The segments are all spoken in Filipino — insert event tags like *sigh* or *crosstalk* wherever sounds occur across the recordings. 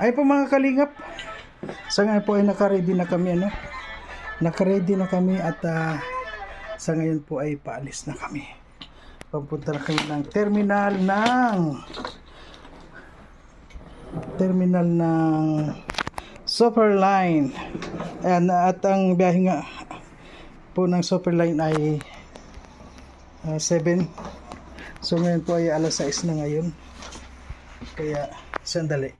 Ay po mga kalingap. Sa ngayon po ay nakaready na kami ano. Nakaready na kami at ah, sa ngayon po ay paalis na kami. Papunta na kami ng terminal ng terminal ng Super Line. Ayan, at ang biyahe nga po ng Super Line ay 7. so ngayon po ay alas 6 na ngayon. Kaya sandali.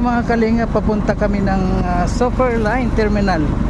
Mga kalinga, papunta kami ng uh, Super Line Terminal.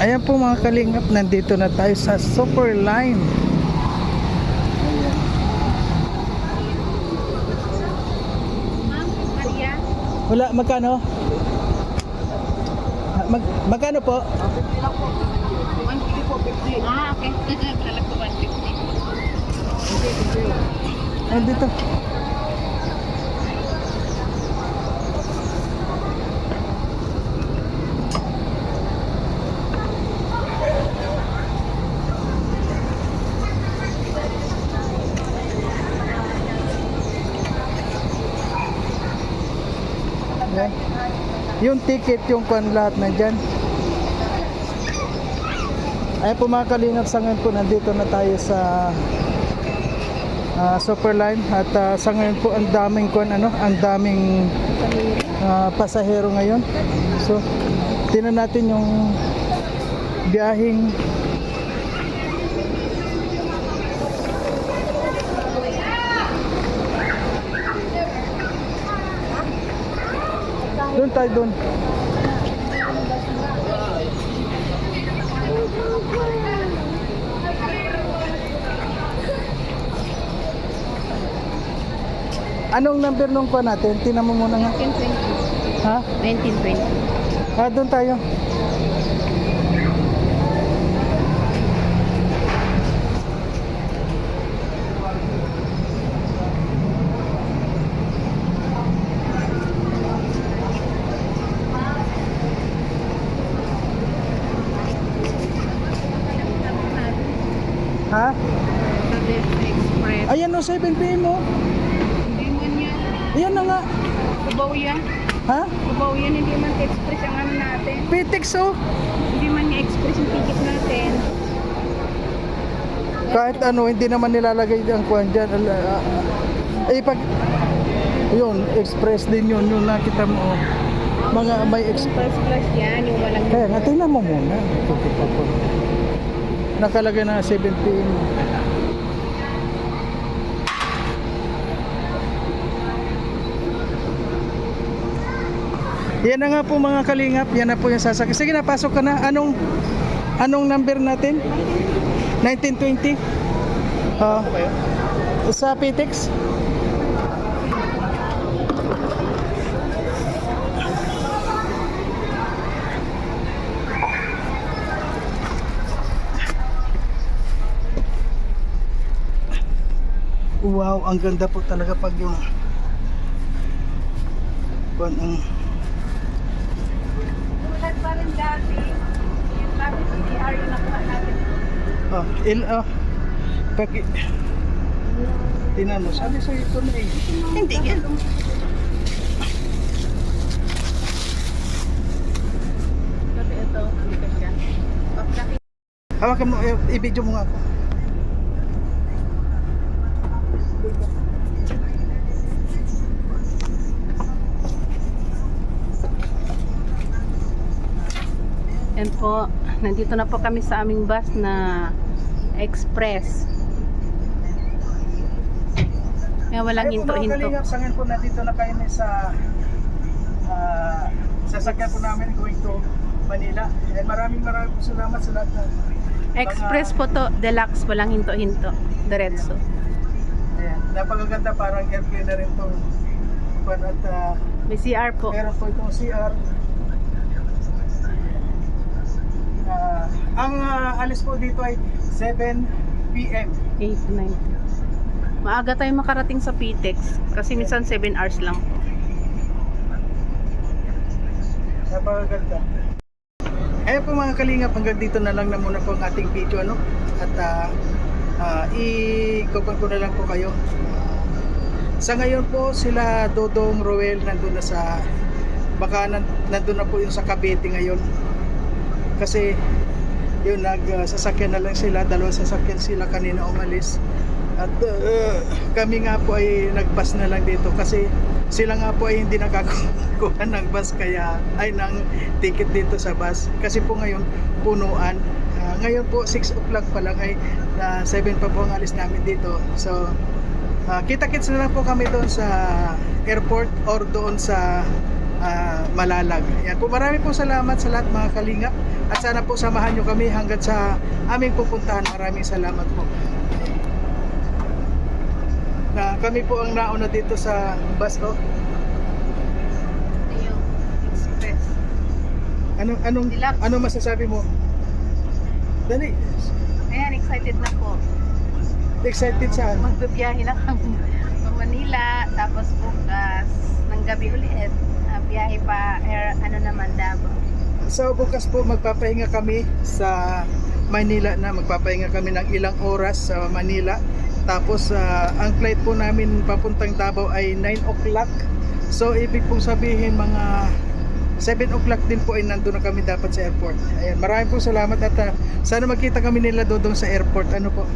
Ayan po mga kalingap, nandito na tayo sa Super Line. Ayan. Wala, magkano? Mag, magkano po? 150 po, 50. Ah, okay. Kala ko 150. Ayan eh. Yung ticket, yung kwan lahat nandyan. Ay po mga kalingap sa ngayon po nandito na tayo sa ah, Superline at ah, sa ngayon po ang daming kwan ano, ang daming ah, pasahero ngayon. So, tingnan natin yung biyaheng Doon tayo doon. Anong number nung kuha natin? Tinan mo muna nga. 1920. Ha? 1920. Ah, doon tayo. Ha? Express. Ayan o, 7 p.m. o. Hindi man yan. Ayan na nga. Kubaw yan. Ha? Kubaw yan. Hindi man express ang ano natin. Pitex o. Hindi man niya express yung ticket natin. Kahit ano, hindi naman nilalagay ang kuhan dyan. Ala, ah, ah. Eh, pag... Yun, express din yun. Yung nakita mo. oh. Mga may express. Class yan. Yung walang Eh, nga, tingnan mo muna. Nakalagay na 7 p.m. Yan na nga po mga kalingap. Yan na po yung sasakyan. Sige na, pasok ka na. Anong anong number natin? 1920? Ah, sa PTX? Wow, ang ganda po talaga pag yung kuwan ang Tulad pa rin dati. Yung dati CDR yung nakuha natin. oh, il oh, pag tinan mo, sabi sa ito na eh. Hindi yan. Kasi ito, hindi ka siya. Pagkaki Hawakan mo, eh, i-video mo nga ako. Yan po, nandito na po kami sa aming bus na express. Yan, walang mga hinto-hinto. sa ngayon po nandito na kayo sa ah, sasakyan po namin going to Manila. And maraming maraming po salamat sa lahat ng Express po to, deluxe, walang hinto-hinto. Diretso. Ayan, napakaganda parang airplane na rin to. Pan at ah, May CR po. meron po itong CR. Ah, ang ah, alis po dito ay 7 p.m. 8 to 9. Maaga tayo makarating sa PTEX kasi minsan 7 hours lang. Napakaganda. Ayun po mga kalingap, hanggang dito na lang na muna po ang ating video ano. At uh, uh, i-cover ko na lang po kayo. Sa ngayon po sila Dodong Roel nandun na sa baka nan- nandun na po yung sa Cavite ngayon. Kasi yun nag uh, sasakyan na lang sila, dalawang sasakyan sila kanina umalis. At uh, kami nga po ay nag-bus na lang dito. Kasi sila nga po ay hindi nakakuha *laughs* ng bus. Kaya ay ng ticket dito sa bus. Kasi po ngayon punuan. Ah, ngayon po 6 o'clock pa lang ay na 7 pa po ang alis namin dito. So ah, kita-kits na lang po kami doon sa airport or doon sa ah, Malalag yan po marami po salamat sa lahat mga kalingap at sana po samahan nyo kami hanggang sa aming pupuntahan maraming salamat po na kami po ang nauna dito sa bus oh. Express. Anong anong Deluxe. ano masasabi mo? Dali. Ayan, excited na po. Excited sa Magbibiyahe na kami *laughs* Manila, tapos bukas ng gabi ulit. Ah, biyahe pa, air, ano naman, Davao. So bukas po magpapahinga kami sa Manila na magpapahinga kami ng ilang oras sa Manila. Tapos ah, ang flight po namin papuntang Davao ay 9 o'clock. So, ibig pong sabihin mga 7 o'clock din po ay nandun na kami dapat sa airport. Ayan, maraming po salamat at ah, sana magkita kami nila doon sa airport. Ano po?